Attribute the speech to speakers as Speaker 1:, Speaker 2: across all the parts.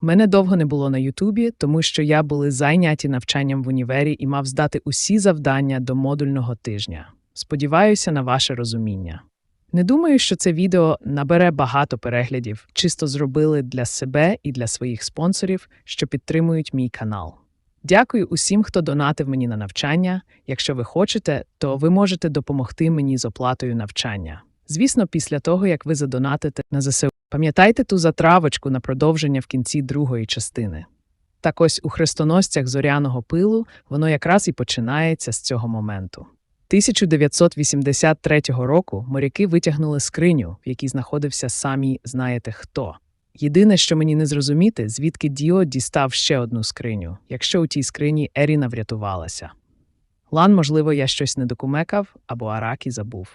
Speaker 1: Мене довго не було на Ютубі, тому що я були зайняті навчанням в універі і мав здати усі завдання до модульного тижня. Сподіваюся на ваше розуміння. Не думаю, що це відео набере багато переглядів, чисто зробили для себе і для своїх спонсорів, що підтримують мій канал. Дякую усім, хто донатив мені на навчання. Якщо ви хочете, то ви можете допомогти мені з оплатою навчання. Звісно, після того, як ви задонатите на ЗСУ. Пам'ятайте ту затравочку на продовження в кінці другої частини. Так ось у хрестоносцях зоряного пилу воно якраз і починається з цього моменту. 1983 року моряки витягнули скриню, в якій знаходився самі знаєте хто. Єдине, що мені не зрозуміти, звідки Діо дістав ще одну скриню, якщо у тій скрині Еріна врятувалася. Лан, можливо, я щось не докумекав або Аракі забув.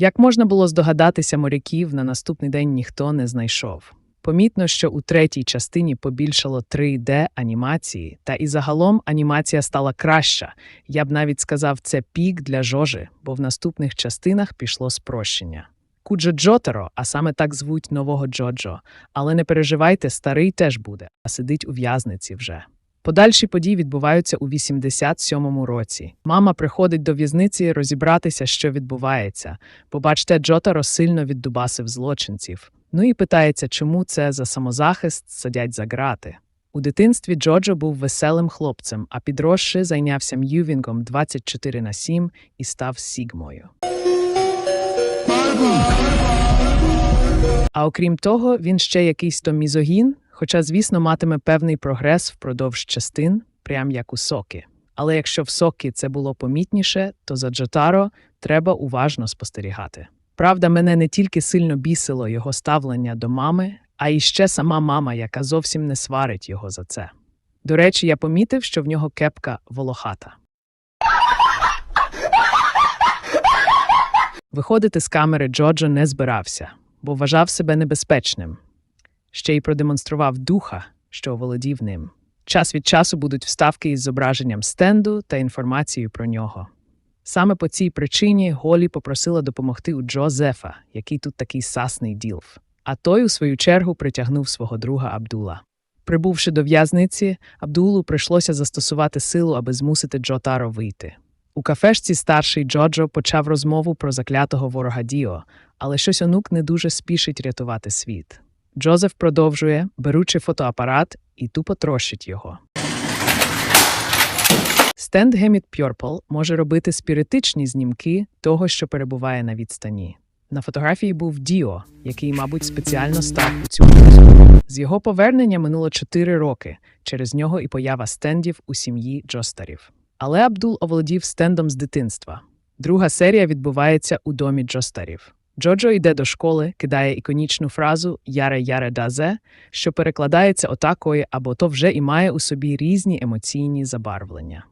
Speaker 1: Як можна було здогадатися, моряків на наступний день ніхто не знайшов. Помітно, що у третій частині побільшало 3D анімації, та і загалом анімація стала краща. Я б навіть сказав, це пік для Жожи, бо в наступних частинах пішло спрощення. Куджо Джотеро, а саме так звуть нового Джоджо. Але не переживайте, старий теж буде, а сидить у в'язниці вже. Подальші події відбуваються у 87-му році. Мама приходить до в'язниці розібратися, що відбувається. Побачте, Джотаро сильно віддубасив злочинців. Ну і питається, чому це за самозахист садять за грати. У дитинстві Джоджо був веселим хлопцем, а підросши зайнявся м'ювінгом 24 на 7 і став Сігмою. А окрім того, він ще якийсь то мізогін, хоча, звісно, матиме певний прогрес впродовж частин, прям як у соки. Але якщо в сокі це було помітніше, то за Джотаро треба уважно спостерігати. Правда, мене не тільки сильно бісило його ставлення до мами, а і ще сама мама, яка зовсім не сварить його за це. До речі, я помітив, що в нього кепка волохата. Виходити з камери Джоджо не збирався, бо вважав себе небезпечним. Ще й продемонстрував духа, що оволодів ним. Час від часу будуть вставки із зображенням стенду та інформацією про нього. Саме по цій причині Голі попросила допомогти у Джозефа, який тут такий сасний ділф. А той, у свою чергу, притягнув свого друга Абдула. Прибувши до в'язниці, Абдулу прийшлося застосувати силу, аби змусити Джотаро вийти. У кафешці старший Джоджо почав розмову про заклятого ворога Діо, але щось онук не дуже спішить рятувати світ. Джозеф продовжує, беручи фотоапарат, і тупо трощить його. Стенд Геміт Purple може робити спіритичні знімки того, що перебуває на відстані. На фотографії був Діо, який, мабуть, спеціально став у цю позу. З його повернення минуло 4 роки. Через нього і поява стендів у сім'ї Джостарів. Але Абдул оволодів стендом з дитинства. Друга серія відбувається у домі Джостарів. Джоджо йде до школи, кидає іконічну фразу Яре Яре Дазе, що перекладається отакою або то вже і має у собі різні емоційні забарвлення.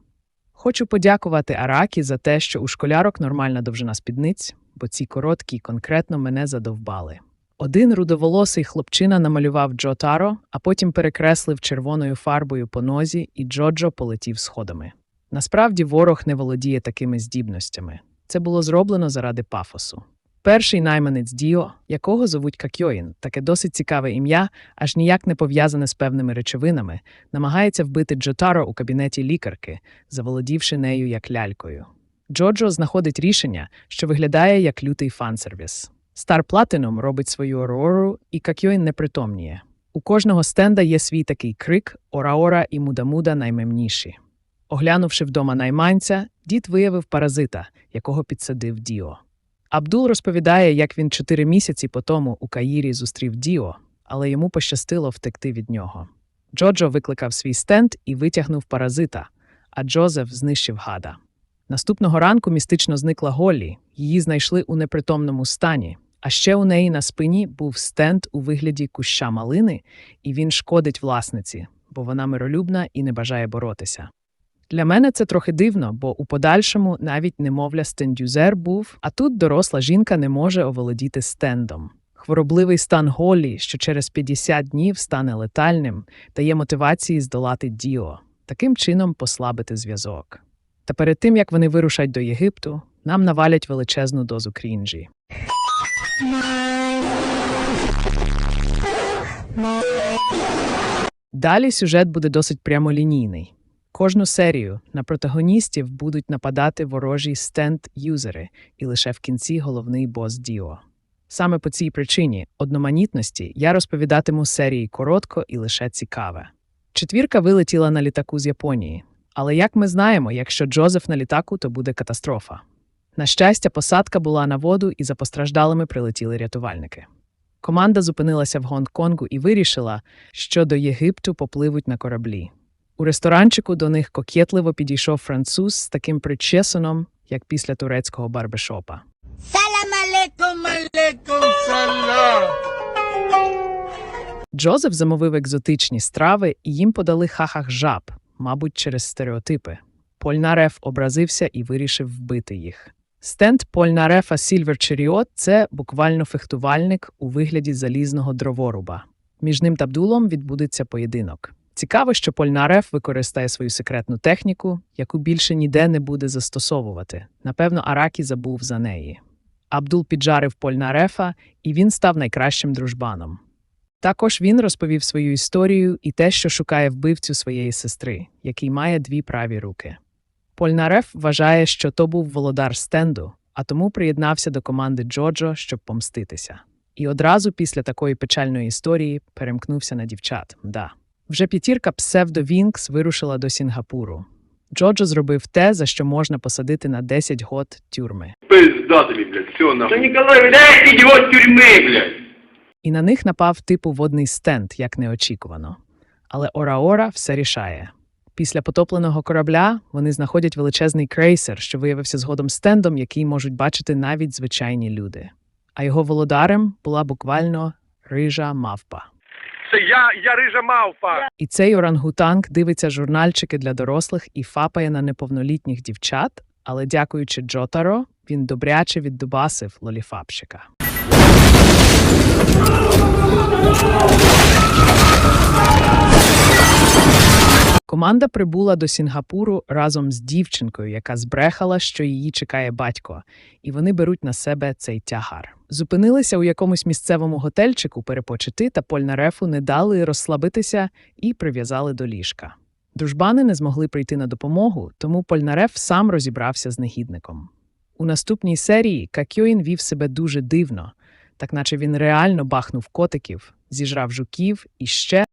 Speaker 1: Хочу подякувати Аракі за те, що у школярок нормальна довжина спідниць, бо ці короткі конкретно мене задовбали. Один рудоволосий хлопчина намалював Джо Таро, а потім перекреслив червоною фарбою по нозі, і Джоджо полетів сходами. Насправді ворог не володіє такими здібностями. Це було зроблено заради пафосу. Перший найманець Діо, якого зовуть Какьоїн, таке досить цікаве ім'я, аж ніяк не пов'язане з певними речовинами, намагається вбити Джотаро у кабінеті лікарки, заволодівши нею як лялькою. Джоджо знаходить рішення, що виглядає як лютий фансервіс. Стар Платином робить свою орору, і Какьоїн не притомніє. У кожного стенда є свій такий крик Ораора і Мудамуда наймемніші. Оглянувши вдома найманця, дід виявив паразита, якого підсадив Діо. Абдул розповідає, як він чотири місяці по тому у Каїрі зустрів Діо, але йому пощастило втекти від нього. Джоджо викликав свій стенд і витягнув паразита, а Джозеф знищив гада. Наступного ранку містично зникла Голлі, її знайшли у непритомному стані, а ще у неї на спині був стенд у вигляді куща малини, і він шкодить власниці, бо вона миролюбна і не бажає боротися. Для мене це трохи дивно, бо у подальшому навіть немовля стендюзер був, а тут доросла жінка не може оволодіти стендом. Хворобливий стан Голлі, що через 50 днів стане летальним, дає мотивації здолати Діо, таким чином послабити зв'язок. Та перед тим як вони вирушать до Єгипту, нам навалять величезну дозу крінжі. Далі сюжет буде досить прямолінійний. Кожну серію на протагоністів будуть нападати ворожі стенд-юзери, і лише в кінці головний бос Діо. Саме по цій причині одноманітності я розповідатиму серії коротко і лише цікаве. Четвірка вилетіла на літаку з Японії. Але як ми знаємо, якщо Джозеф на літаку, то буде катастрофа. На щастя, посадка була на воду і за постраждалими прилетіли рятувальники. Команда зупинилася в Гонконгу і вирішила, що до Єгипту попливуть на кораблі. У ресторанчику до них кокетливо підійшов француз з таким причесоном, як після турецького барбешопа.
Speaker 2: Salam alaikum.
Speaker 3: Alaikum salam.
Speaker 1: Джозеф замовив екзотичні страви, і їм подали хахах жаб, мабуть, через стереотипи. Польнареф образився і вирішив вбити їх. Стенд Польнарефа Сільвер Черіот це буквально фехтувальник у вигляді залізного дроворуба. Між ним та Абдулом відбудеться поєдинок. Цікаво, що Польнареф використає свою секретну техніку, яку більше ніде не буде застосовувати. Напевно, Аракі забув за неї. Абдул піджарив Польнарефа, і він став найкращим дружбаном. Також він розповів свою історію і те, що шукає вбивцю своєї сестри, який має дві праві руки. Польнареф вважає, що то був володар стенду, а тому приєднався до команди Джоджо, щоб помститися. І одразу після такої печальної історії перемкнувся на дівчат. Мда. Вже п'ятірка Псевдо Вінкс вирушила до Сінгапуру. Джоджо зробив те, за що можна посадити на 10 год тюрми.
Speaker 4: Пиздатами, блядь, все
Speaker 3: Да
Speaker 4: нахуй.
Speaker 3: Николай, блядь, идиот тюрьмы, блядь.
Speaker 1: І на них напав типу водний стенд, як неочікувано. Але Ора-Ора все рішає. Після потопленого корабля вони знаходять величезний крейсер, що виявився згодом стендом, який можуть бачити навіть звичайні люди. А його володарем була буквально рижа мавпа.
Speaker 4: Це я, я рижа мавпа.
Speaker 1: І цей орангутанг дивиться журнальчики для дорослих і фапає на неповнолітніх дівчат, але дякуючи Джотаро, він добряче віддубасив лоліфапщика. Команда прибула до Сінгапуру разом з дівчинкою, яка збрехала, що її чекає батько, і вони беруть на себе цей тягар. Зупинилися у якомусь місцевому готельчику перепочити, та Польнарефу не дали розслабитися і прив'язали до ліжка. Дружбани не змогли прийти на допомогу, тому Польнареф сам розібрався з негідником. У наступній серії Какьоїн вів себе дуже дивно, так наче він реально бахнув котиків, зіжрав жуків і ще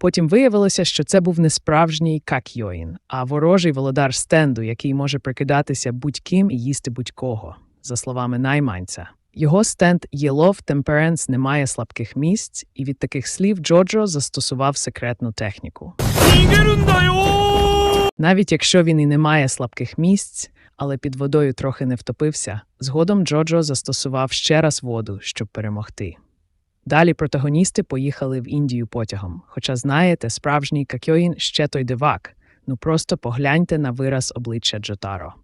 Speaker 1: Потім виявилося, що це був не справжній Какйоїн, а ворожий володар стенду, який може прикидатися будь-ким і їсти будь-кого, за словами найманця. Його стенд «Єлов Темперенс не має слабких місць, і від таких слів Джоджо застосував секретну техніку. Навіть якщо він і не має слабких місць, але під водою трохи не втопився, згодом Джоджо застосував ще раз воду, щоб перемогти. Далі протагоністи поїхали в Індію потягом. Хоча, знаєте, справжній Какьоїн ще той дивак. Ну просто погляньте на вираз обличчя Джотаро.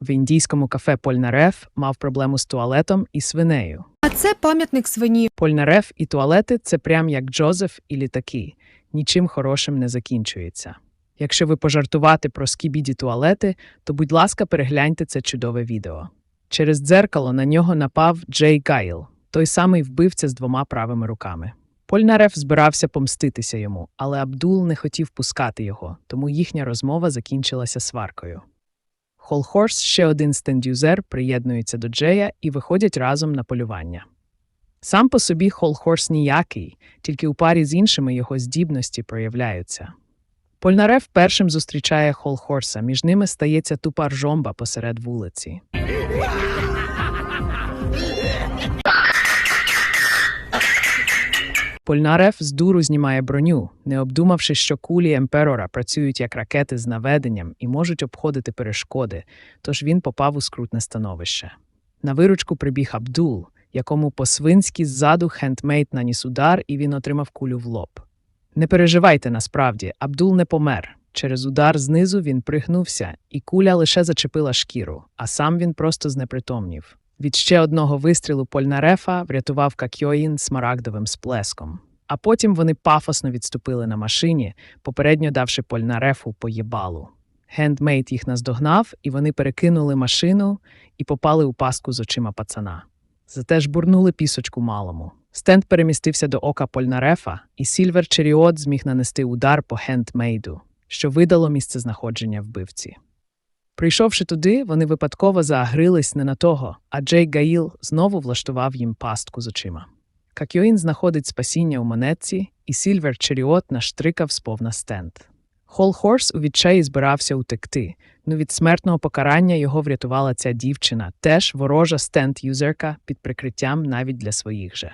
Speaker 1: В індійському кафе Польнареф мав проблему з туалетом і свинею.
Speaker 5: А це пам'ятник свині.
Speaker 1: Польнареф і туалети це прям як Джозеф і літаки. Нічим хорошим не закінчується. Якщо ви пожартувати про скібіді туалети, то, будь ласка, перегляньте це чудове відео. Через дзеркало на нього напав Джей Гайл, той самий вбивця з двома правими руками. Польнареф збирався помститися йому, але Абдул не хотів пускати його, тому їхня розмова закінчилася сваркою. Холхорс, ще один стендюзер, приєднується до Джея і виходять разом на полювання. Сам по собі Холхорс ніякий, тільки у парі з іншими його здібності проявляються. Польнареф першим зустрічає Холхорса, між ними стається тупа ржомба посеред вулиці. Польнареф з дуру знімає броню, не обдумавши, що кулі Емперора працюють як ракети з наведенням і можуть обходити перешкоди, тож він попав у скрутне становище. На виручку прибіг Абдул, якому по-свинськи ззаду хендмейт наніс удар, і він отримав кулю в лоб. Не переживайте насправді, Абдул не помер. Через удар знизу він пригнувся, і куля лише зачепила шкіру, а сам він просто знепритомнів. Від ще одного вистрілу Польнарефа врятував Какьоїн смарагдовим сплеском. А потім вони пафосно відступили на машині, попередньо давши Польнарефу по єбалу. Гендмейт їх наздогнав, і вони перекинули машину і попали у пастку з очима пацана. Зате ж бурнули пісочку малому. Стенд перемістився до ока Польнарефа, і Сільвер Черіот зміг нанести удар по хендмейду, що видало місцезнаходження вбивці. Прийшовши туди, вони випадково заагрились не на того, а Джей Гаїл знову влаштував їм пастку з очима. Какьоїн знаходить спасіння у монетці, і Сільвер Черіот наштрикав сповна стенд. Хол Хорс у відчаї збирався утекти, ну від смертного покарання його врятувала ця дівчина, теж ворожа стенд-юзерка під прикриттям навіть для своїх же.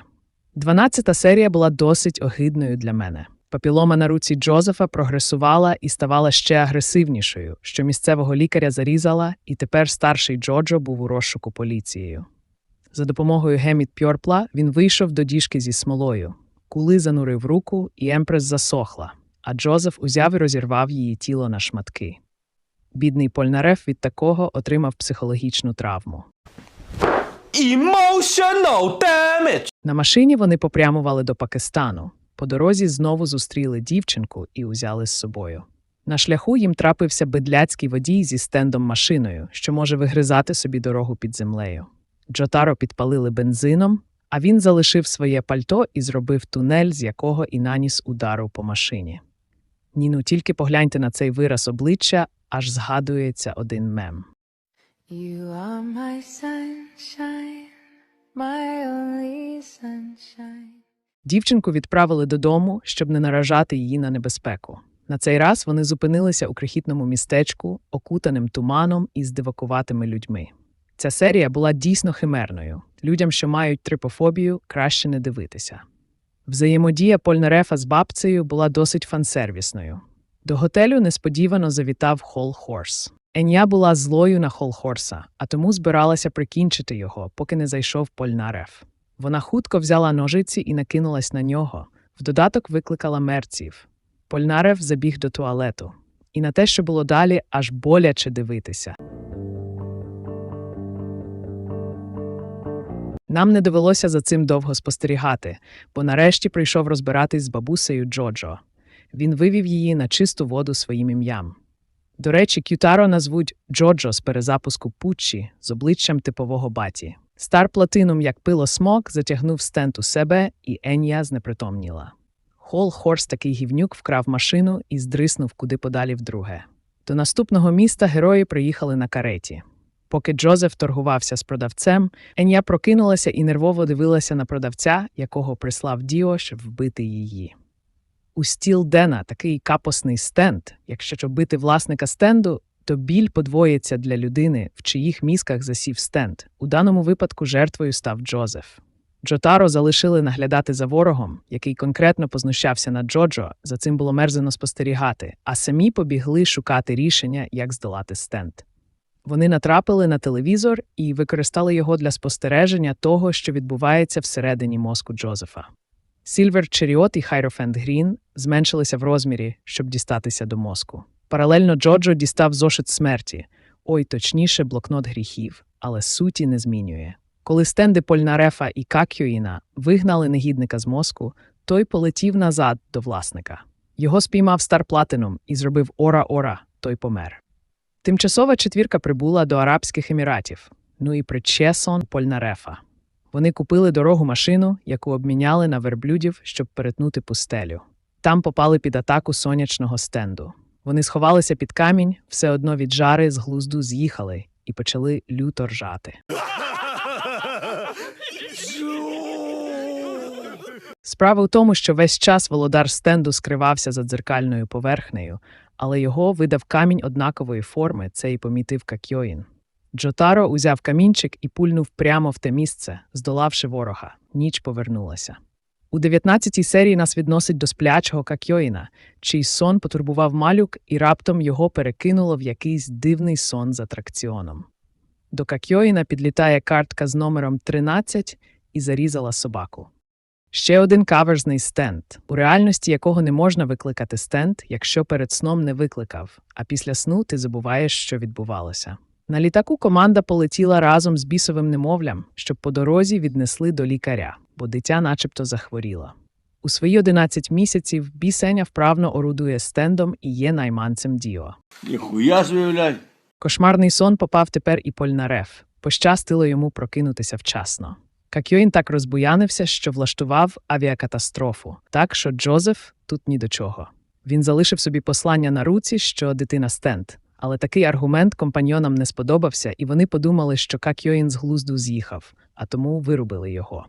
Speaker 1: Дванадцята серія була досить огидною для мене. Папілома на руці Джозефа прогресувала і ставала ще агресивнішою, що місцевого лікаря зарізала, і тепер старший Джоджо був у розшуку поліцією. За допомогою Геміт Пьорпла він вийшов до діжки зі смолою. Кули занурив руку, і Емпрес засохла, а Джозеф узяв і розірвав її тіло на шматки. Бідний Польнареф від такого отримав психологічну травму.
Speaker 6: Emotional damage.
Speaker 1: На машині вони попрямували до Пакистану. По дорозі знову зустріли дівчинку і узяли з собою. На шляху їм трапився бедляцький водій зі стендом машиною, що може вигризати собі дорогу під землею. Джотаро підпалили бензином, а він залишив своє пальто і зробив тунель, з якого і наніс удару по машині. Ніну, тільки погляньте на цей вираз обличчя, аж згадується один мем.
Speaker 7: You are my sunshine, my only sunshine.
Speaker 1: Дівчинку відправили додому, щоб не наражати її на небезпеку. На цей раз вони зупинилися у крихітному містечку, окутаним туманом і здивакуватими людьми. Ця серія була дійсно химерною. Людям, що мають трипофобію, краще не дивитися. Взаємодія Польнарефа з бабцею була досить фансервісною. До готелю несподівано завітав Хол Хорс. Еня була злою на Хол Хорса, а тому збиралася прикінчити його, поки не зайшов Польнареф. Вона хутко взяла ножиці і накинулась на нього. В додаток викликала мерців. Польнарев забіг до туалету. І на те, що було далі, аж боляче дивитися. Нам не довелося за цим довго спостерігати, бо нарешті прийшов розбиратись з бабусею Джоджо. Він вивів її на чисту воду своїм ім'ям. До речі, Кютаро назвуть Джоджо з перезапуску Пуччі з обличчям типового баті. Стар платином, як пило смок, затягнув стент у себе, і Енія знепритомніла. Хол Хорс такий гівнюк вкрав машину і здриснув куди подалі вдруге. До наступного міста герої приїхали на кареті. Поки Джозеф торгувався з продавцем, Енія прокинулася і нервово дивилася на продавця, якого прислав Діо, щоб вбити її. У стіл Дена такий капосний стенд. Якщо щоб бити власника стенду, то біль подвоїться для людини, в чиїх мізках засів стенд. У даному випадку жертвою став Джозеф. Джотаро залишили наглядати за ворогом, який конкретно познущався над Джоджо, за цим було мерзено спостерігати, а самі побігли шукати рішення, як здолати стенд. Вони натрапили на телевізор і використали його для спостереження того, що відбувається всередині мозку Джозефа. Сільвер Черіот і Хайрофенд Грін зменшилися в розмірі, щоб дістатися до мозку. Паралельно Джоджо дістав зошит смерті, ой, точніше, блокнот гріхів, але суті не змінює. Коли стенди Польнарефа і Какьюїна вигнали негідника з мозку, той полетів назад до власника. Його спіймав Стар Платинум і зробив ора-ора, той помер. Тимчасова четвірка прибула до Арабських Еміратів, ну і причесон Польнарефа. Вони купили дорогу машину, яку обміняли на верблюдів, щоб перетнути пустелю. Там попали під атаку сонячного стенду. Вони сховалися під камінь, все одно від жари з глузду з'їхали і почали люто ржати. Справа у тому, що весь час володар стенду скривався за дзеркальною поверхнею, але його видав камінь однакової форми, це і помітив Какьоїн. Джотаро узяв камінчик і пульнув прямо в те місце, здолавши ворога. Ніч повернулася. У 19-й серії нас відносить до сплячого Какьоїна, чий сон потурбував малюк, і раптом його перекинуло в якийсь дивний сон з атракціоном. До Какьоїна підлітає картка з номером 13 і зарізала собаку. Ще один каверзний стенд, у реальності якого не можна викликати стенд, якщо перед сном не викликав, а після сну ти забуваєш, що відбувалося. На літаку команда полетіла разом з бісовим немовлям, щоб по дорозі віднесли до лікаря, бо дитя начебто захворіло. У свої 11 місяців бісеня вправно орудує стендом і є найманцем Діо.
Speaker 3: Ніхуя блядь.
Speaker 1: Кошмарний сон попав тепер і Польнареф. Пощастило йому прокинутися вчасно. Какьоїн так розбуянився, що влаштував авіакатастрофу, так що Джозеф тут ні до чого. Він залишив собі послання на руці, що дитина стент. Але такий аргумент компаньйонам не сподобався, і вони подумали, що Какьоїн з глузду з'їхав, а тому вирубили його.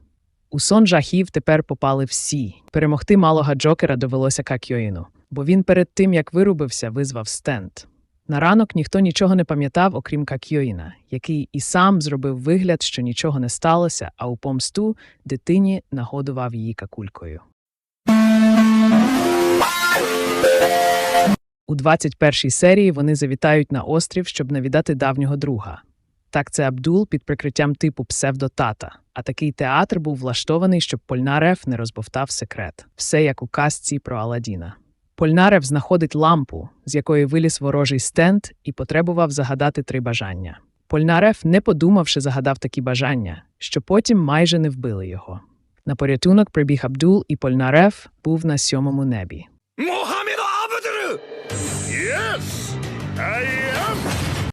Speaker 1: У сон жахів тепер попали всі. Перемогти малого Джокера довелося Какьоїну, бо він перед тим, як вирубився, визвав стент. На ранок ніхто нічого не пам'ятав, окрім Какьоїна, який і сам зробив вигляд, що нічого не сталося, а у помсту дитині нагодував її какулькою. У 21-й серії вони завітають на острів, щоб навідати давнього друга. Так, це Абдул під прикриттям типу псевдотата. А такий театр був влаштований, щоб Польнарев не розбовтав секрет. Все як у казці про Аладдіна. Польнарев знаходить лампу, з якої виліз ворожий стенд, і потребував загадати три бажання. Польнарев, не подумавши, загадав такі бажання, що потім майже не вбили його. На порятунок прибіг Абдул, і Польнарев був на сьомому небі.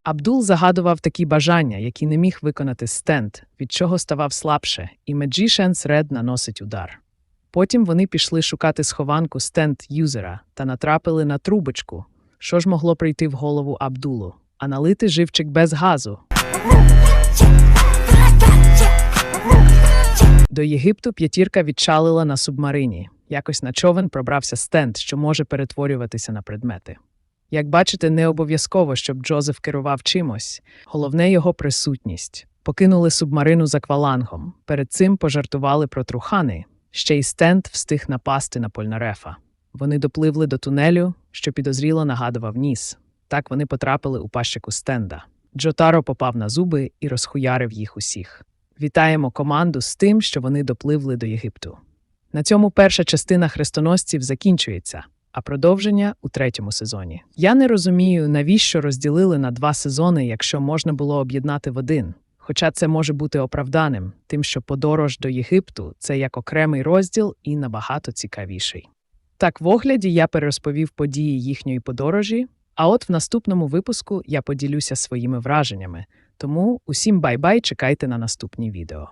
Speaker 1: Абдул загадував такі бажання, які не міг виконати стенд, від чого ставав слабше, і Magician's Red наносить удар. Потім вони пішли шукати схованку стенд юзера та натрапили на трубочку, що ж могло прийти в голову Абдулу, а налити живчик без газу. До Єгипту п'ятірка відчалила на субмарині. Якось на човен пробрався стенд, що може перетворюватися на предмети. Як бачите, не обов'язково, щоб Джозеф керував чимось. Головне його присутність. Покинули субмарину за квалангом. Перед цим пожартували про трухани. Ще й стенд встиг напасти на Польнарефа. Вони допливли до тунелю, що підозріло нагадував ніс. Так вони потрапили у пащику стенда. Джотаро попав на зуби і розхуярив їх усіх. Вітаємо команду з тим, що вони допливли до Єгипту. На цьому перша частина хрестоносців закінчується, а продовження у третьому сезоні. Я не розумію, навіщо розділили на два сезони, якщо можна було об'єднати в один. Хоча це може бути оправданим, тим, що подорож до Єгипту це як окремий розділ і набагато цікавіший. Так, в огляді я перерозповів події їхньої подорожі, а от в наступному випуску я поділюся своїми враженнями. Тому усім бай-бай, чекайте на наступні відео.